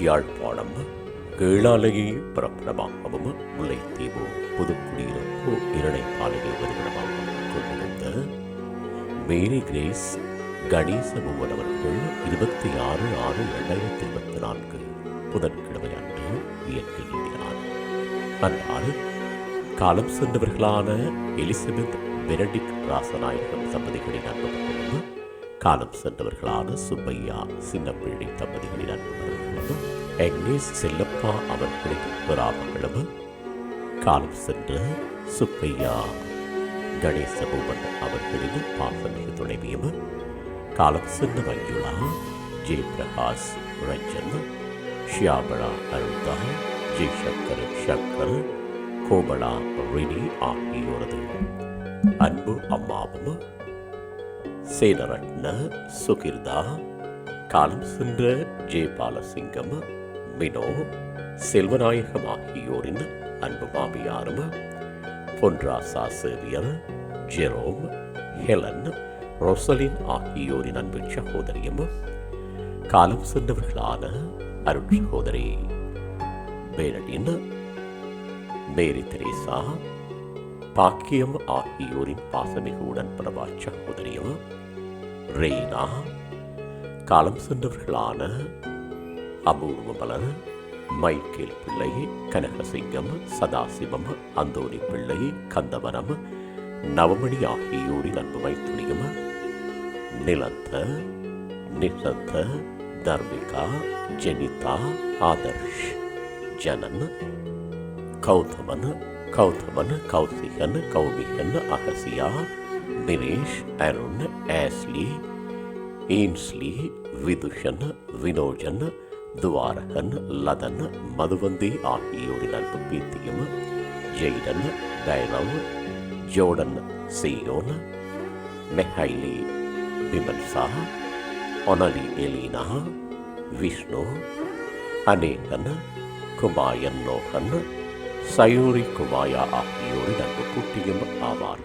யாழ்ப்பாணம் கேளாலையை பிரபலமாகவும் முல்லைத்தீவு புதுக்குடியிருப்பு இரணைப்பாலையை வருவிடமாகவும் கொண்டிருந்த மேரி கிரேஸ் கணேச மூவன் அவர்கள் இருபத்தி ஆறு ஆறு இரண்டாயிரத்தி இருபத்தி நான்கு புதன்கிழமை அன்று இயற்கை எழுதினார். அந்நாள் காலம் சென்றவர்களான எலிசபெத் பெனடிக் ராசநாயகம் தம்பதிகளின் அன்பு காலம் சென்றவர்களான சுப்பையா சின்னப்பிள்ளை தம்பதிகளின் அன்பு வேண்டும். அக்னேஸ் செல்லப்பா அவர்களின் பெறாமகளும் காலம் சென்ற சுப்பையா கணேசபூபன் அவர்களின் பாசமிகு துணைவியும் காலம் சென்ற மஞ்சுளா ஜெயபிரகாஷ் ரஞ்சன் ஷியாமளா அருந்தா ஜெய்சங்கர் சங்கர் கோமளா ரினி ஆகியோரது அன்பு அம்மாவும் சேனரட்ன சுகிர்தா காலம் சென்ற ஜெயபாலசிங்கம் மினோ செல்வநாயகம் ஆகியோரின் அன்பு மாமியாரும் Ponrasa Xavier Jerome Helen Rosaline ஆகியோரின் அன்பு சகோதரியும் காலம் சென்றவர்களான அருள் சகோதரி மேலடின் மேரி தெரேசா பாக்கியம் ஆகியோரின் பாசமிகு உடன்படவா சகோதரியும் ரெய்னா காலம் சென்றவர்களான அபூர்வ மலர் மைக்கேல் பிள்ளை கனகசிங்கம் சதாசிவம் அந்தோணி பிள்ளை கந்தவனம் நவமணி ஆகியோரின் அன்பு மைத்துணியும் நிலத்த நிலத்த தர்மிகா ஜெனிதா ஆதர்ஷ் ஜனன் கௌதமன் கௌதமன் கௌசிகன் கௌமிகன் அகசியா தினேஷ் அருண் ஆஸ்லி ஈன்ஸ்லி விதுஷன் வினோஜன் துவாரகன் லதன் மதுவந்தி ஆகியோரின் அன்பு பீத்தியும் ஜெய்டன் டைனவ் ஜோர்டன் சியோன் மெஹைலி விமல்சா ஒனலி எலினா விஷ்ணு அநேகன் குமாயன் நோகன் சயூரி குமாயா ஆகியோரின் அன்பு குட்டியும் ஆவார்